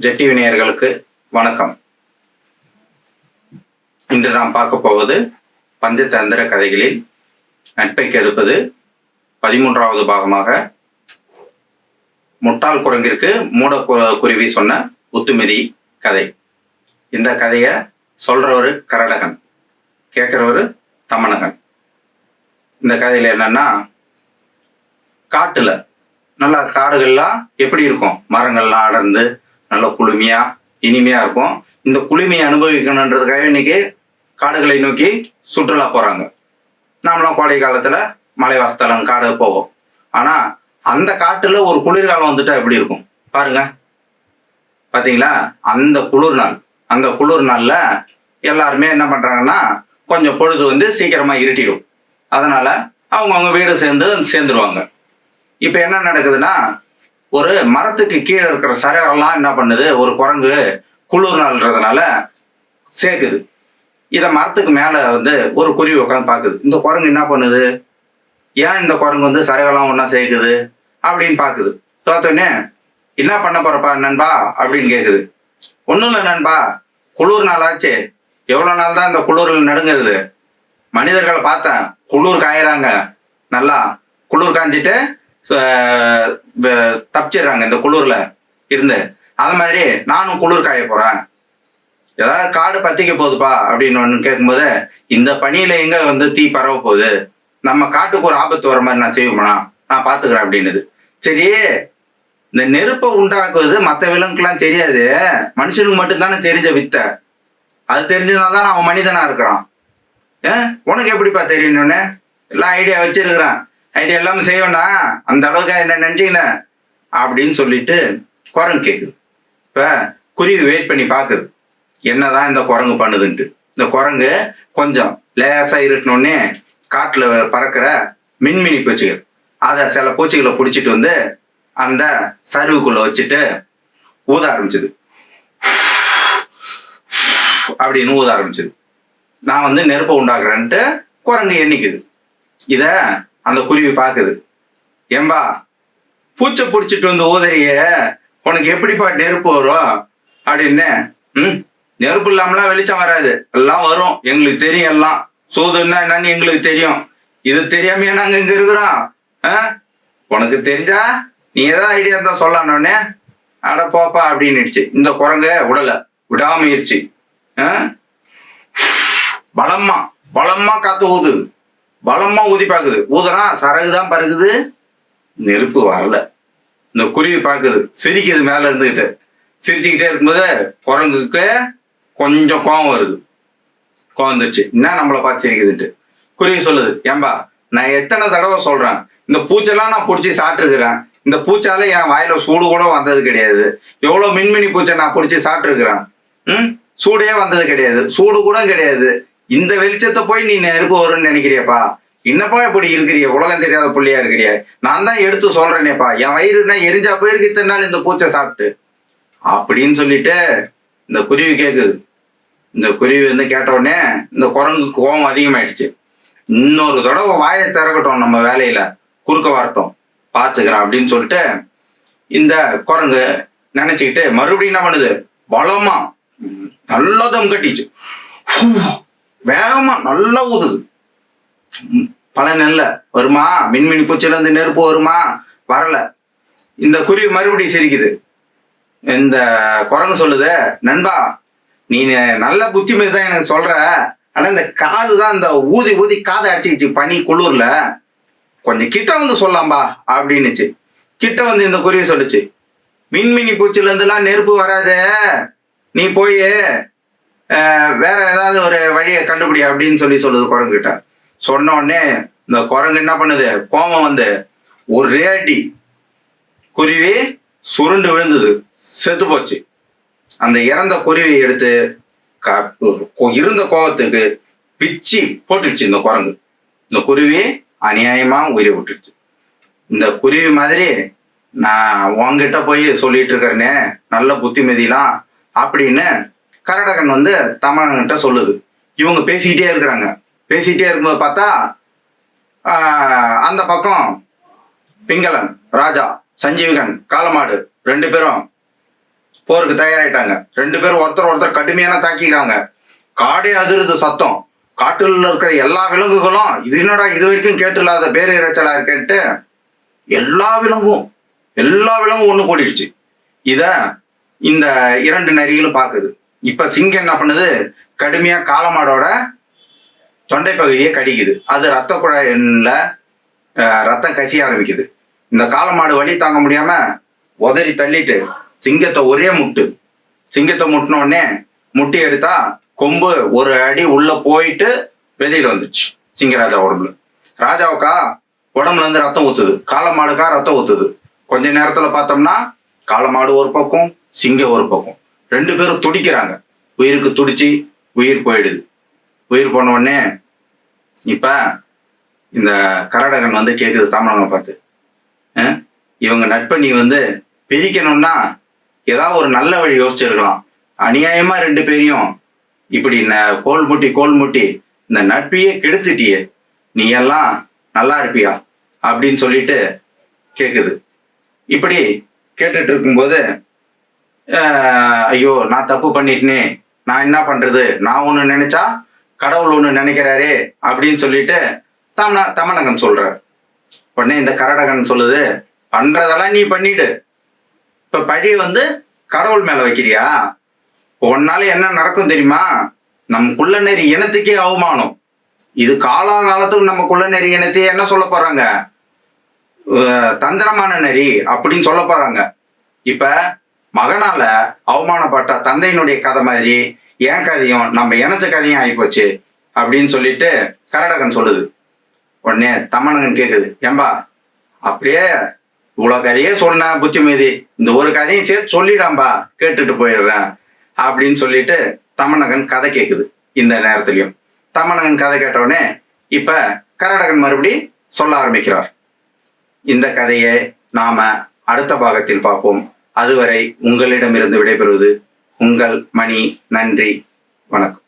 ஜெட்டி வினையர்களுக்கு வணக்கம். இன்று நாம் பார்க்க போவது பஞ்சதந்திர கதைகளில் நட்பை கெடுப்பது பதிமூன்றாவது பாகமாக. முட்டாள் குரங்கிற்கு மூட கு- குருவி சொன்ன உத்துமிதி கதை. இந்த கதையை சொல்றவர் கரடகன் கேட்குறவர் தமணகன் இந்த கதையில என்னன்னா காட்டுல நல்லா காடுகள்லாம் எப்படி இருக்கும்? மரங்கள்லாம் அடர்ந்து நல்ல குளுமையாக இனிமையாக இருக்கும். இந்த குளுமையை அனுபவிக்கணுன்றதுக்காக இன்னைக்கு காடுகளை நோக்கி சுற்றுலா போகிறாங்க நாமளும் கோடை காலத்தில் மலைவாசத்தலம் காடு போவோம். ஆனால் அந்த காட்டில் ஒரு குளிர்காலம் வந்துட்டா எப்படி இருக்கும்? பாருங்க. பார்த்தீங்களா அந்த குளிர் நாள். அந்த குளிர் நாளில் எல்லாருமே என்ன பண்ணுறாங்கன்னா கொஞ்சம் பொழுது வந்து சீக்கிரமாக இருட்டிடும். அதனால் அவங்கவுங்க வீடு சேர்ந்து சேர்ந்துருவாங்க. இப்போ என்ன நடக்குதுன்னா ஒரு மரத்துக்கு கீழே இருக்கிற சரவெல்லாம் என்ன பண்ணுது? ஒரு குரங்கு குளிர் நாள்ன்றதுனால சேர்க்குது. இதை மரத்துக்கு மேலே வந்து ஒரு குருவி உட்காந்து பார்க்குது. இந்த குரங்கு என்ன பண்ணுது? ஏன் இந்த குரங்கு வந்து சரகெல்லாம் ஒன்றா சேர்க்குது? அப்படின்னு பார்க்குது. பார்த்தோன்னே என்ன பண்ண போகிறப்பா நண்பா? அப்படின்னு கேட்குது ஒன்றும் இல்லை நண்பா. குளிர் நாள் ஆச்சு எவ்வளோ நாள் தான் இந்த குளிரில் நடுங்குறது? மனிதர்களை பார்த்தேன். குளிர் காயறாங்க. நல்லா குளிர் காஞ்சிட்டு தப்பிச்சிடுறாங்க இந்த குளிர்ல இருந்து. அது மாதிரி நானும் குளிர் காய போறேன். ஏதாவது காடு பத்திக்க போகுதுப்பா அப்படின்னு ஒன்று கேட்கும்போது இந்த பனியில எங்க வந்து தீ பரவ போகுது? நம்ம காட்டுக்கு ஒரு ஆபத்து வர மாதிரி நான் செய்வோம்னா நான் பாத்துக்கிறேன் அப்படின்னுது. சரி இந்த நெருப்பை உண்டாக்குவது மற்ற விலங்குக்கெல்லாம் தெரியாது. மனுஷனுக்கு மட்டும்தானே தெரிஞ்ச வித்தை. அது தெரிஞ்சதுனால தான் அவன் மனிதனா இருக்கிறான். ஏன்? உனக்கு எப்படிப்பா தெரியணும்னு எல்லாம் ஐடியா வச்சிருக்கிறேன். ஐடியா எல்லாமே செய்வேனா அந்த அளவுக்கு என்ன நினைச்சீங்கண்ணே அப்படின்னு சொல்லிட்டு குரங்கு கேட்குது இப்போ குருவி வெயிட் பண்ணி பார்க்குது என்னதான் இந்த குரங்கு பண்ணுதுன்ட்டு. இந்த குரங்கு கொஞ்சம் லேசாக இருட்டினோடனே காட்டில் பறக்கிற மின்மினி பூச்சிகள். அதை சில பூச்சிகளை பிடிச்சிட்டு வந்து அந்த சருவுக்குள்ளே வச்சுட்டு ஊத ஆரம்பிச்சது. அப்படின்னு ஊத ஆரம்பிச்சது. நான் வந்து நெருப்பை உண்டாக்குறேன்ட்டு குரங்கு எண்ணிக்குது. இதை அந்த குருவி பார்க்குது. ஏம்பா பூச்சை பிடிச்சிட்டு வந்து ஊதறிய உனக்கு எப்படிப்பா நெருப்பு வரும்? அப்படின்னு ம் நெருப்பு இல்லாமலாம் வெளிச்சம் வராது. எல்லாம் வரும். எங்களுக்கு தெரியும் எல்லாம். சூதுன்னா என்னன்னு எங்களுக்கு தெரியும். இது தெரியாமையா நாங்கள் இங்கே இருக்கிறோம்? ஆ? உனக்கு தெரிஞ்சா நீ ஏதாவது ஐடியா இருந்தால் சொல்லணுன்னே அட போப்பா அப்படின்னுடுச்சு. இந்த குரங்க விடலை விடாமயிருச்சு ஆ? பலமா பலமா காத்து ஊதுது. பலமாக ஊதி பார்க்குது. ஊதுனா சரகு தான் பறகுது நெருப்பு வரல. இந்த குருவி பார்க்குது. சிரிக்குது மேலே இருந்துக்கிட்டு சிரிச்சுக்கிட்டே இருக்கும்போது குரங்குக்கு கொஞ்சம் கோவம் வருது. கோவம் வந்துருச்சு. என்ன நம்மளை பார்த்து சிரிக்குதுன்ட்டு. குருவி சொல்லுது ஏம்பா நான் எத்தனை தடவை சொல்கிறேன் இந்த பூச்செல்லாம் நான் பிடிச்சி சாப்பிட்ருக்குறேன் இந்த பூச்சால என் வாயில சூடு கூட வந்தது கிடையாது. எவ்வளோ மின்மினி பூச்சை நான் பிடிச்சி சாப்பிட்ருக்குறேன் ம்? சூடே வந்தது கிடையாது. சூடு கூட கிடையாது. இந்த வெளிச்சத்தை போய் நீ நெருப்பு வரும்னு நினைக்கிறியப்பா. என்னப்பா இப்படி இருக்கிறிய? உலகம் தெரியாத புள்ளையா இருக்கிறிய? நான் தான் எடுத்து சொல்றேனேப்பா. என் வயிறுனா எரிஞ்சா போயிருக்கு இத்தனை நாள் இந்த பூச்சை சாப்பிட்டு. அப்படின்னு சொல்லிட்டு இந்த குருவி கேக்குது. இந்த குருவி வந்து கேட்ட உடனே இந்த குரங்குக்கு கோபம் அதிகமாயிடுச்சு. இன்னொரு தடவை வாயை திறக்கட்டும் நம்ம வேலையில. குறுக்க வரட்டும். பார்த்துக்கிறேன் அப்படின்னு சொல்லிட்டு இந்த குரங்கு நினைச்சுக்கிட்டு மறுபடியும் என்ன பண்ணுது? பலமா நல்லதம் நல்லா தம் கட்டிச்சு. வேகமா நல்லா ஊதுது. பலன் இல்லை வருமா? மின்மினி பூச்சில இருந்து நெருப்பு வருமா? வரல. இந்த குருவி மறுபடியும் சிரிக்குது. இந்த குரங்கு சொல்லுது நண்பா நீ நல்ல புத்திமதி தான் எனக்கு சொல்ற. ஆனா இந்த காது தான் இந்த ஊதி ஊதி காதை அடிச்சுக்கிச்சு பனி குளிர்ல. கொஞ்சம் கிட்ட வந்து சொல்லலாம்பா அப்படின்னுச்சு. கிட்ட வந்து இந்த குருவி சொல்லுச்சு மின்மினி பூச்சில இருந்துலாம் நெருப்பு வராதே. நீ போய் வேற ஏதாவது ஒரு வழியை கண்டுபிடி அப்படின்னு சொல்லி சொல்லுது குரங்கு கிட்ட சொன்ன உடனே இந்த குரங்கு என்ன பண்ணுது? கோமம் வந்து ஒரே அடி குருவி சுருண்டு விழுந்தது. செத்து போச்சு. அந்த இறந்த குருவியை எடுத்து க- இருந்த கோவத்துக்கு பிச்சு போட்டுடுச்சு இந்த குரங்கு. இந்த குருவி அநியாயமா உயிரை விட்டுடுச்சு இந்த குருவி மாதிரி நான் உன்கிட்ட போய் சொல்லிட்டு இருக்கிறேனே நல்ல புத்திமதிலாம் அப்படின்னு கரடகன் வந்து தமிழன்கிட்ட சொல்லுது. இவங்க பேசிக்கிட்டே இருக்கிறாங்க. பேசிக்கிட்டே இருக்கும்போது பார்த்தா அந்த பக்கம் பிங்களன் ராஜா சஞ்சீவிகன் காலமாடு ரெண்டு பேரும் போருக்கு தயாராயிட்டாங்க. ரெண்டு பேரும் ஒருத்தர் ஒருத்தர் கடுமையான தாக்கிக்கிறாங்க. காடே அதிருது சத்தம். காட்டில் இருக்கிற எல்லா விலங்குகளும் இது என்னடா இது வரைக்கும் கேட்டு இல்லாத பேர் இறைச்சலா இருக்கேன்ட்டு எல்லா விலங்கும் எல்லா விலங்கும் ஒன்று கூடிடுச்சு இத இந்த இரண்டு நரிகளும் பார்க்குது இப்ப சிங்கம் என்ன பண்ணுது? கடுமையா காலமாடோட தொண்டை பகுதியை கடிக்குது. அது ரத்த குழாயில ரத்தம் கசிய ஆரம்பிக்குது. இந்த காலமாடு வலி தாங்க முடியாம உதறி தள்ளிட்டு சிங்கத்தை ஒரே முட்டு. சிங்கத்தை முட்டின உடனே முட்டி எடுத்தா கொம்பு ஒரு அடி உள்ள போயிட்டு வெளியில வந்துச்சு சிங்கராஜா உடம்புல. ராஜாவுக்கா உடம்புல இருந்து ரத்தம் ஊத்துது. காலமாடுக்கா ரத்தம் ஊத்துது. கொஞ்ச நேரத்துல பார்த்தோம்னா காலமாடு ஒரு பக்கம் சிங்கம் ஒரு பக்கம். ரெண்டு பேரும் துடிக்கிறாங்க. உயிருக்கு துடிச்சு உயிர் போயிடுது. உயிர் போன உடனே இப்போ இந்த கரடகன் வந்து கேட்குது தாமரங்களை பார்த்து. இவங்க நட்பணி வந்து பிரிக்கணும்னா ஏதாவது ஒரு நல்ல வழி யோசிச்சிருக்கலாம். அநியாயமா ரெண்டு பேரையும் இப்படி ந- கோல் முட்டி கோல் முட்டி இந்த நட்பையே கெடுத்துட்டியே. நீ எல்லாம் நல்லா இருப்பியா? அப்படின்னு சொல்லிட்டு கேட்குது இப்படி கேட்டுட்டு இருக்கும்போது ஐயோ நான் தப்பு பண்ணிட்டேனே. நான் என்ன பண்றது? நான் ஒன்று நினைச்சா கடவுள் ஒன்று நினைக்கிறாரு அப்படின்னு சொல்லிட்டு தமன தமனகன் சொல்ற. உடனே இந்த கரடகன் சொல்லுது பண்றதெல்லாம் நீ பண்ணிடு. இப்ப பழி வந்து கடவுள் மேல வைக்கிறியா? உன்னால என்ன நடக்கும் தெரியுமா? நம் குள்ளநெறி இனத்துக்கே அவமானம். இது காலாகாலத்துக்கு நம்ம குள்ளநெறி இனத்தையே என்ன சொல்ல போறாங்க? தந்திரமான நெறி அப்படின்னு சொல்ல போறாங்க. இப்ப மகனால அவமானப்பட்ட தந்தையினுடைய கதை மாதிரி என் கதையும் நம்ம இனத்து கதையும் ஆகிப்போச்சு அப்படின்னு சொல்லிட்டு கரடகன் சொல்லுது. உடனே தமனகன் கேக்குது ஏம்பா அப்படியே இவ்வளவு கதையே சொன்னேன் புத்திமதி இந்த ஒரு கதையும் சேர்த்து சொல்லிடாம்பா கேட்டுட்டு போயிடுறேன் அப்படின்னு சொல்லிட்டு தமனகன் கதை கேக்குது இந்த நேரத்துலையும். தமனகன் கதை கேட்டவுடனே இப்போ இப்ப கரடகன் மறுபடி சொல்ல ஆரம்பிக்கிறார். இந்த கதையை நாம அடுத்த பாகத்தில் பார்ப்போம். அதுவரை உங்களிடமிருந்து விடைபெறுவது உங்கள் மணி. நன்றி. வணக்கம்.